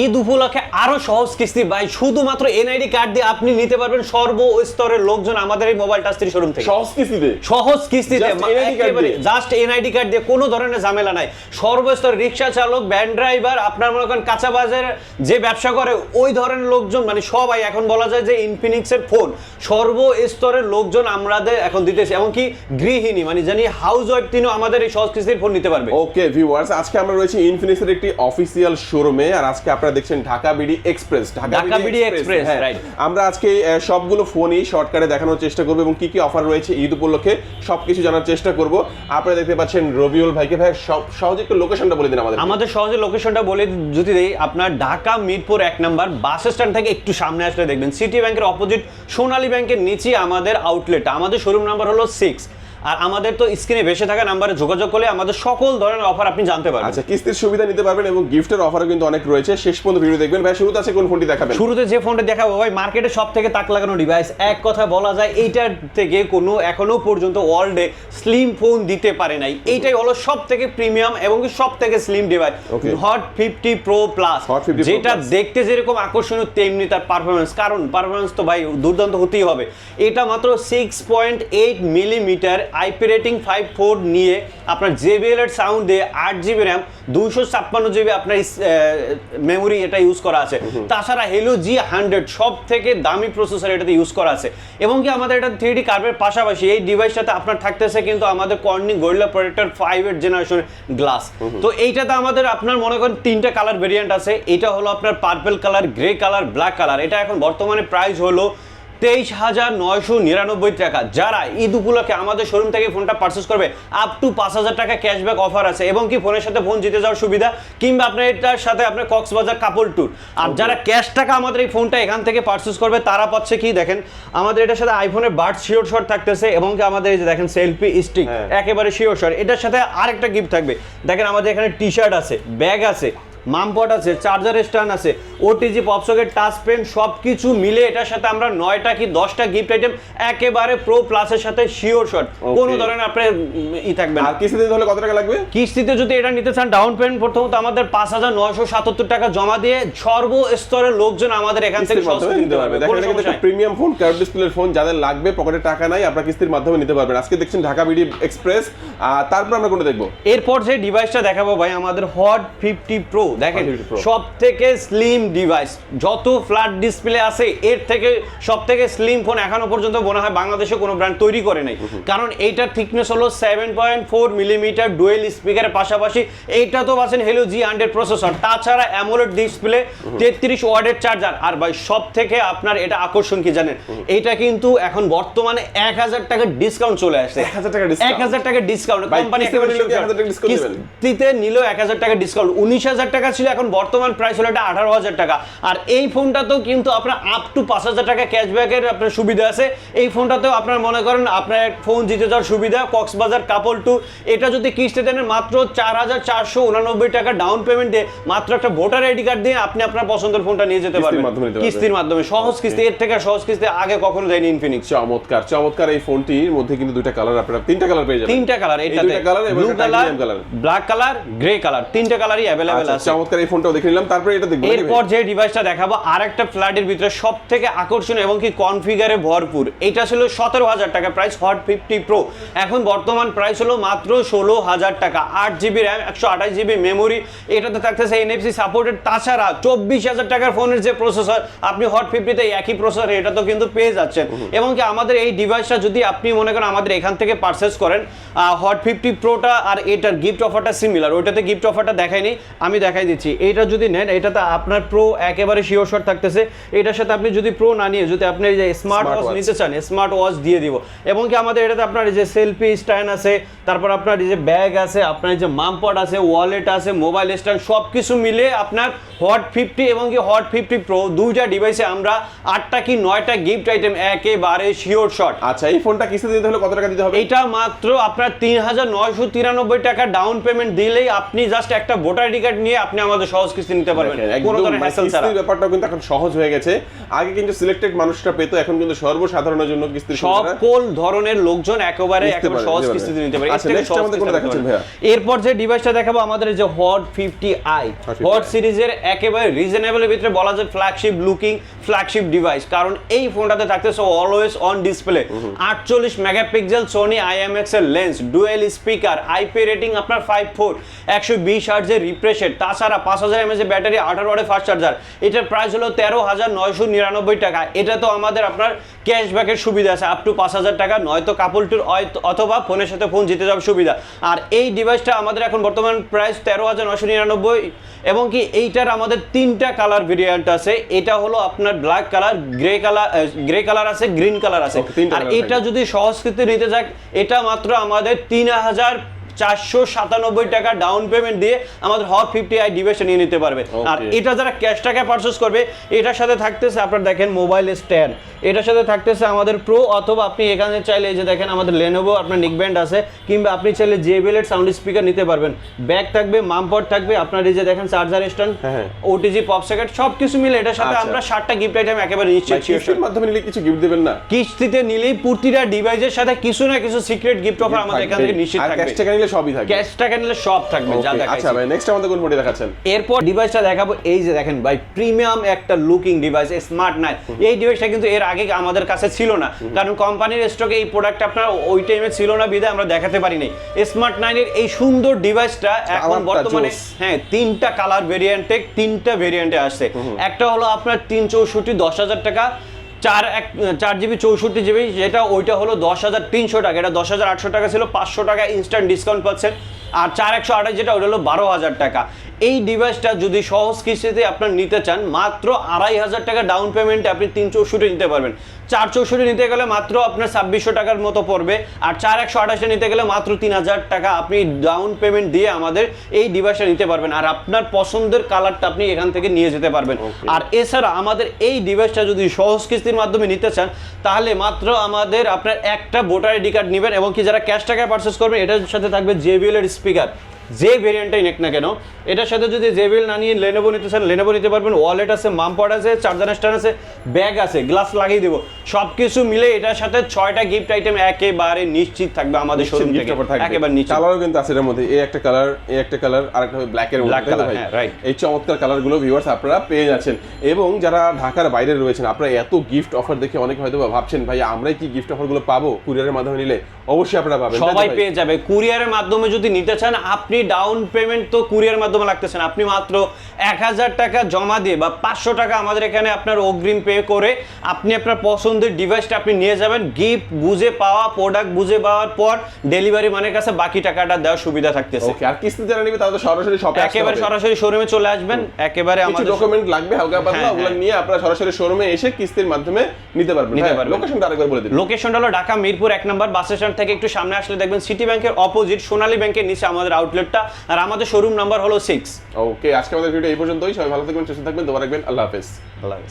ঈদ উপলক্ষে আরও সহজ কিস্তি ভাই শুধুমাত্র এনআইডি কার্ড দিয়ে আপনি নিতে পারবেন সর্বস্তরের লোকজন আমাদের এই মোবাইল টাস্ত্রি শোরুম থেকে। সহজ কিস্তিতে? সহজ কিস্তিতে? জাস্ট এনআইডি কার্ড দিয়ে? কোনো ধরনের ঝামেলা নাই। সর্বস্তর রিক্সা চালক ভ্যান ড্রাইভার আপনার মনে করেন কাঁচা বাজারে যে ব্যবসা করে ওই ধরনের লোকজন মানে সবাই এখন বলা যায় যে ইনফিনিক্সের ফোন সর্ব স্তরের লোকজন আমাদের এখন দিতেছে এমনকি গৃহিণী মানে জানি হাউস ওয়াইফ তিনিও আমাদের এই সহজ কিস্তির ফোন নিতে পারবে। ওকে ভিউয়ার্স আজকে আমরা রয়েছি ইনফিনিক্সের একটি অফিসিয়াল শোরুমে আর আজকে আপনারা দেখছেন Dhaka BD express. Dhaka BD express, হ্যাঁ। right. আমরা আজকে সবগুলো ফোনই শর্টকাটে দেখানোর চেষ্টা করব এবং কি কি অফার রয়েছে ঈদ উপলক্ষে সবকিছু জানার চেষ্টা করব। আপনারা দেখতে পাচ্ছেন রবিউল ভাইকে। ভাই সব সহজে একটু লোকেশনটা বলে দিন আমাদের। আমাদের সহজে লোকেশনটা বলে যদি দেই আপনার ঢাকা মিরপুর এক নাম্বার বাস স্ট্যান্ড থেকে একটু সামনে আসলে দেখবেন। সিটি ব্যাংকের অপোজিট সোনালী ব্যাংকের নিচে আমাদের আউটলেট আমাদের শোরুম নাম্বার হলো সিক্স আর আমাদের তো স্ক্রিনে ভেসে থাকা নাম্বারে যোগাযোগ করলে আমাদের সকল ধরনের অফার আপনি জানতে পারবেন। আচ্ছা কিস্তির সুবিধা নিতে পারবেন এবং গিফটের অফারও কিন্তু অনেক রয়েছে। শেষ পর্যন্ত ভিডিও দেখবেন। ভাই শুরুতে আছে কোন ফোনটি দেখাবেন? শুরুতে যে ফোনটা দেখাবো ভাই মার্কেটে সব থেকে তাক লাগানো ডিভাইস এক কথা বলা যায় এইটার থেকে কোনো এখনও পর্যন্ত ওয়ার্ল্ডে স্লিম ফোন দিতে পারে নাই। এইটাই হলো সব থেকে প্রিমিয়াম এবং সব থেকে slim device. Hot fifty pro plus Hot 50 যেটা দেখতে যেরকম আকর্ষণীয় তেমনি তার পারফরমেন্স কারণ পারফরমেন্স তো ভাই দুর্দান্ত হতেই হবে। এটা মাত্র six point eight millimetre IP rating five four নিয়ে আপনার জেবিএল এর সাউন্ডে আট জিবি র্যাম দুইশো ছাপ্পান্ন জিবি আপনার মেমোরি এটা ইউজ করা আছে। তাছাড়া হেলো জি হান্ড্রেড সব থেকে দামি প্রসেসর এটাতে ইউজ করা আছে। এবং কি আমাদের এটা থ্রি ডি কার্ভের পাশাপাশি এই ডিভাইসটাতে আপনার থাকতেছে কিন্তু আমাদের কর্নিং গোরিলা প্রোটেক্টর ফাইভ এর জেনারেশন গ্লাস তো এইটাতে আমাদের আপনার মনে করেন তিনটা কালার ভেরিয়েন্ট আছে। এটা হলো আপনার purple colour grey colour black colour এটা এখন বর্তমানে প্রাইস হলো তেইশ হাজার নয়শো নিরানব্বই টাকা। যারা ঈদ উপলক্ষে আমাদের শোরুম থেকে ফোনটা পারচেস করবে আপ টু পাঁচ হাজার টাকা ক্যাশব্যাক অফার আছে এবং কি ফোনের সাথে ফোন জিতে যাওয়ার সুবিধা কিংবা আপনার এটার সাথে আপনার কক্সবাজার কাপল ট্যুর আর যারা ক্যাশ টাকা আমাদের এই ফোনটা এখান থেকে পারচেস করবে তারা পাচ্ছে কি দেখেন আমাদের এটার সাথে আইফোনের বার্ড শিওর শট থাকতেছে এবং কি আমাদের এই যে দেখেন সেলফি স্টিক হ্যাঁ। একেবারে শিওর শট এটার সাথে আরেকটা গিফট থাকবে। দেখেন আমাদের এখানে টি শার্ট আছে ব্যাগ আছে মামপট আছে চার্জার স্ট্যান্ড আছে ওটিজি পপসকেট টাচ পেন সব কিছু মিলে এটার সাথে আমরা নয়টা কি দশটা গিফট আইটেম একেবারে প্রো প্লাসের সাথে শিওর শট কোনো ধরনের আপনার ই থাকবে না। কিস্তিতে নিতে হলে কত টাকা লাগবে? কিস্তিতে যদি এটা নিতে চান ডাউন পেমেন্ট প্রথমত আমাদের পাঁচ হাজার নয়শো সাতাত্তর টাকা জমা দিয়ে সর্বস্তরের লোকজন আমাদের এখান থেকে নিতে পারবে। দেখেন। প্রিমিয়াম ফোন কার্ভ ডিসপ্লের ফোন যাদের লাগবে পকেটে টাকা নাই আপনারা কিস্তির মাধ্যমে নিতে পারবেন। আজকে দেখছেন ঢাকা বিডি এক্সপ্রেস আর তারপর আমরা কোনটা দেখব? এরপর যে ডিভাইসটা দেখাবো ভাই আমাদের হট ফিফটি প্রো দেখেন Hot 50 Pro। সব থেকে স্লিম ডিভাইস যত ফ্ল্যাট ডিসপ্লে আছে এর থেকে সব থেকে স্লিম ফোন এখনও পর্যন্ত মনে হয় বাংলাদেশে কোনো ব্র্যান্ড তৈরি করে নাই। কারণ এইটার থিকনেস হলো seven point four millimetre dual স্পিকারের পাশাপাশি। এইটা তো পাচ্ছেন হেলো জি হান্ড্রেড প্রসেসর তাছাড়া অ্যামোলেড ডিসপ্লে তেত্রিশ ওয়ার্ডের চার্জার আর ভাই সব থেকে আপনার এটা আকর্ষণ কি জানেন? এটা কিন্তু এখন বর্তমানে এক হাজার টাকার ডিসকাউন্ট চলে আসছে 1000 টাকা discount? এক হাজার টাকার ডিসকাউন্ট কোম্পানি কিস্তিতে নিলে কি 1000 টাকা discount দিবেন? কিস্তিতে নিল এক হাজার টাকা ডিসকাউন্ট উনিশ হাজার টাকা ছিল এখন বর্তমান প্রাইস হলো এটা আঠারো হাজার টাকা। আর এই ফোনটাতেও কিন্তু আপনার আপ টু পাঁচ হাজার টাকা ক্যাশব্যাকের আপনার সুবিধা আছে। এই ফোনটাতেও আপনার মনে করেন আপনার ফোন জিতে যাওয়ার সুবিধা কক্সবাজার কাপল টু এটা যদি কিস্তিতে নেন মাত্র চার হাজার চারশো উনানব্বই টাকা ডাউন পেমেন্ট দিয়ে মাত্র একটা ভোটার আইডি কার্ড দিয়ে আপনি আপনার পছন্দের ফোনটা নিয়ে যেতে পারবেন। কিস্তির মাধ্যমে সহজ কিস্তি এর থেকে সহজ কিস্তি আগে কখনো দেয়নি ইনফিনিক্স চমৎকার চমৎকার এই ফোনটির মধ্যে কিন্তু দুইটা কালার আপনারা তিনটা কালার পেয়ে যাবেন। তিনটা কালার এটাতে blue colour black colour grey colour তিনটা কালারই অ্যাভেলেবেল আচ্ছা আছে। চমৎকার এই ফোনটাও দেখে নিলাম। তারপরে এটা দেখব। এরপর যে ডিভাইসটা দেখাবো আরেকটা ফ্ল্যাটের ভিতরে সব থেকে আকর্ষণীয় এবং কি কনফিগারে ভরপুর। এটা ছিল সতেরো হাজার টাকা প্রাইস হট ফিফটি প্রো এখন বর্তমান প্রাইস হলো মাত্র ষোলো হাজার টাকা। আট জিবি র্যাম একশো আঠাশ জিবি মেমোরি এটাতে থাকতেছে এনএফসি সাপোর্টেড তাছাড়া চব্বিশ হাজার টাকার ফোনের যে প্রসেসর আপনি হট ফিফটিতে একই প্রসেসর এটা তো কিন্তু পেয়ে যাচ্ছেন। এবং কি আমাদের এই ডিভাইসটা যদি আপনি মনে করেন আমাদের এখান থেকে পারচেস করেন হট ফিফটি প্রোটা আর এটার গিফট অফারটা সিমিলার ওইটাতে গিফট অফারটা দেখাইনি আমি দেখাই দিচ্ছি। এইটা যদি নেন এটাতে আপনার প্রো একেবারে শিওর শট থাকতেছে। এটার সাথে আপনি যদি প্রো না নিয়ে যদি আপনি এই যে স্মার্ট ওয়াচ নিতে চান স্মার্ট ওয়াচ দিয়ে দিব। এবং কি আমাদের এটাতে আপনার এই যে সেলফি স্ট্যান্ড আছে তারপর আপনার এই যে ব্যাগ আছে আপনার এই যে মামপট আছে ওয়ালেট আছে মোবাইল স্ট্যান্ড সব কিছু মিলে আপনার হট ফিফটি এবং কি হট ফিফটি প্রো দুইটা ডিভাইসে আমরা আটটা কি নয়টা গিফট আইটেম একেবারে শিওর শট আচ্ছা এই ফোনটা কিস্তিতে দিতে হলে কত টাকা দিতে হবে? এটা মাত্র আপনার তিন হাজার নয়শো তিরানব্বই টাকা ডাউন পেমেন্ট দিলেই আপনি জাস্ট একটা ভোটার আইডি কার্ড নিয়ে আপনি আমাদের সহজ কিস্তি নিতে পারবেন। কোনো ধরনের মানে হ্যাসেল ছাড়া। কিস্তির ব্যাপারটাও কিন্তু এখন সহজ হয়ে গেছে। আগে কিন্তু সিলেক্টেড মানুষরা পেতো এখন কিন্তু সর্বসাধারণের জন্য সুবিধাটা সকল ধরনের লোকজন একেবারে একেবারে সহজ কিস্তিতে নিতে পারে। আচ্ছা, কিস্তি? এরপর যে ডিভাইসটা দেখাবো আমাদের যে হট ফিফটি আই হট সিরিজের একেবারে রিজনেবলের ভিতরে বলা যায় ফ্ল্যাগশিপ লুকিং ফ্ল্যাগশিপ ডিভাইস কারণ এই ফোনটাতে থাকতেছে অলওয়েজ অন ডিসপ্লে আটচল্লিশ মেগাপিক্সেল সোনি আইএমএক্স এর lens dual speaker IP rating আপনার ফাইভ ফোর একশো বিশ হার্জের রিফ্রেশের তাছাড়া পাঁচ হাজার এমএস ব্যাটারি আঠারো ওয়াটের ফাস্ট চার্জার এটার প্রাইস হলো তেরো হাজার নয়শো নিরানব্বই টাকা। এটা তো আমাদের আপনার ক্যাশব্যাকের সুবিধা আছে আপ টু পাঁচ হাজার টাকা। নয়তো কাপল টুর অথবা ফোনের সাথে ফোন জিতে যাওয়ার সুবিধা। আর এই ডিভাইসটা আমাদের এখন বর্তমান প্রাইস তেরো হাজার নয়শো নিরানব্বই। এবং কি এইটার আমাদের তিনটা কালার ভেরিয়েন্ট আছে। এটা হলো আপনার black colour grey colour grey colour আছে গ্রিন কালার আছে। আর এটা যদি সংস্কৃতি নিতে যাক এটা মাত্র আমাদের তিন হাজার চারশো সাতানব্বই টাকা ডাউন পেমেন্ট দিয়ে আমাদের হট ফিফটি আই ডিভাইসটা নিয়ে নিতে পারবে। আর এটা যারা ক্যাশ টাকা পারচেস করবে এটার সাথে থাকতেছে আপনার দেখেন মোবাইল স্ট্যান্ড এটার সাথে থাকতেছে আমাদের প্রো অথবা আপনি এখানে চাইলে যে দেখেন আমাদের লেনোভো আপনার নিকব্যান্ড আছে কিংবা আপনি চাইলে জেবিএল এর সাউন্ড স্পিকার নিতে পারবেন। ব্যাগ থাকবে মামপট থাকবে আপনার এই যে দেখেন charger stand. OTG pop socket সব কিছু মিলে এটার সাথে আচ্ছা। আমরা ষাটটা গিফট আইটেম একেবারে sure। মাধ্যমে নিলে কিছু গিফট দিবেন না। কিস্তিতে নিলেই প্রতিটা ডিভাইসের সাথে কিছু না কিছু সিক্রেট গিফট অফার আমাদের এখান থেকে নিশ্চিত থাকবে। সবই থাকবে। ক্যাশ টাকা নিলে সব থাকবে যা দেখাচ্ছি আচ্ছা ভাই নেক্সট আমাদের কোন দেখাচ্ছেন? এরপর ডিভাইসটা দেখাবো এই যে দেখেন ভাই প্রিমিয়াম একটা লুকিং ডিভাইস স্মার্ট নাইন এই ডিভাইসটা কিন্তু এর আগে আমাদের কাছে ছিল না। কারণ কোম্পানির স্টকে এই প্রোডাক্ট আপনার ওই টাইমে ছিল না বিধায় আমরা দেখাতে পারিনি। স্মার্ট নাইনের এই সুন্দর ডিভাইসটা এখন বর্তমানে। হ্যাঁ তিনটা কালার ভেরিয়েন্টে তিনটা ভেরিয়েন্টে আসছে। একটা হলো আপনার তিন চৌষট্টি দশ হাজার টাকা। চার এক, চার জিবি চৌষট্টি জিবি, যেটা ওইটা হলো দশ হাজার তিনশো টাকা, এটা দশ হাজার আটশো টাকা ছিল, পাঁচশো টাকা ইনস্ট্যান্ট ডিসকাউন্ট পাচ্ছেন। আর চার একশো আঠাশ যেটা ওটা হলো বারো হাজার টাকা। এই ডিভাইসটা যদি সহজ কিস্তিতে আপনার নিতে চান মাত্র আড়াই হাজার টাকা ডাউন পেমেন্টে আপনি তিন চৌষট্টি নিতে পারবেন। চার চৌষট্টি নিতে গেলে মাত্র আপনার ছাব্বিশশো টাকার মতো পড়বে আর চার একশো আঠাশে নিতে গেলে মাত্র তিন হাজার টাকা আপনি ডাউন পেমেন্ট দিয়ে আমাদের এই ডিভাইসটা নিতে পারবেন। আর আপনার পছন্দের কালারটা আপনি এখান থেকে নিয়ে যেতে পারবেন। আর এছাড়া আমাদের এই ডিভাইসটা যদি সহজ কিস্তির মাধ্যমে নিতে চান তাহলে মাত্র আমাদের আপনার একটা ভোটার আইডি কার্ড নেবেন এবং কি যারা ক্যাশ টাকায় পারচেস করবেন এটার সাথে থাকবে জেবিএল এর স্পিকার যে ভেরিয়েন্টটাই নেক না কেন এটার সাথে যদি জেবিএল না নিয়ে লেনেভো নিতে চান লেনেভো নিতে পারবেন ওয়ালেট আছে মামপড আছে চার্জার স্ট্যান্ড আছে ব্যাগ আছে গ্লাস লাগিয়ে দেবো। সব কিছু মিলে এটার সাথে ছয়টা গিফট আইটেম একেবারে নিশ্চিত থাকবে আমাদের শোরুম থেকে। একেবারে নিশ্চিত। কালারও কিন্তু আছে এর মধ্যে। এই একটা কালার এই একটা কালার আর একটা ব্ল্যাক এর ভাই? হ্যাঁ, right. এই চমৎকার কালারগুলো ভিউয়ার্স আপনারা পেয়ে যাচ্ছেন। এবং যারা ঢাকার বাইরে রয়েছেন আপনারা এত গিফট অফার দেখে অনেকে হয়তো ভাবছেন ভাই আমরাই কি গিফট অফারগুলো পাবো? কুরিয়ারের মাধ্যমে নিলে অবশ্যই আপনারা পাবেন সবাই পেয়ে যাবে। কুরিয়ারের মাধ্যমে যদি নিতে চান আপনি ডাউন পেমেন্ট তো কুরিয়ার মাধ্যমে লাগতেছেন আপনি মাত্র এক হাজার টাকা জমা দিয়ে বা পাঁচশো টাকা আমাদের এখানে আপনার অগ্রিম পে করে আপনি আপনার পছন্দের ডিভাইসটা আপনি নিয়ে যাবেন। গিফট বুঝে পাওয়া প্রোডাক্ট বুঝে পাওয়ার পর ডেলিভারি মানের কাছে বাকি টাকাটা দেওয়ার সুবিধা থাকতেছে। আর কিস্তি যারা নিবে তারা তো সরাসরি শপে একেবারে সরাসরি শোরুমে চলে আসবেন। একেবারে আমাদের ডকুমেন্ট লাগবে হালকা পাতলা হ্যাঁ, ওগুলো হ্যাঁ। নিয়ে আপনারা সরাসরি শোরুমে এসে কিস্তির মাধ্যমে নিতে পারবেন। নিতে পারবেন। লোকেশনটা আরেকবার বলে দিন। লোকেশনটা হলো ঢাকা মিরপুর এক নম্বর বাস স্ট্যান্ড থেকে একটু সামনে আসলে দেখবেন সিটি ব্যাংকের অপোজিট সোনালী ব্যাংকের নিচে আমাদের আউটলেটটা আর আমাদের শোরুম নাম্বার হলো সিক্স ওকে আজকে আমাদের ভিডিও এই পর্যন্তই। সবাই ভালো থাকবেন সুস্থ থাকবেন। দোয়া রাখবেন। আল্লাহ হাফেজ। আল্লাহ হাফেজ।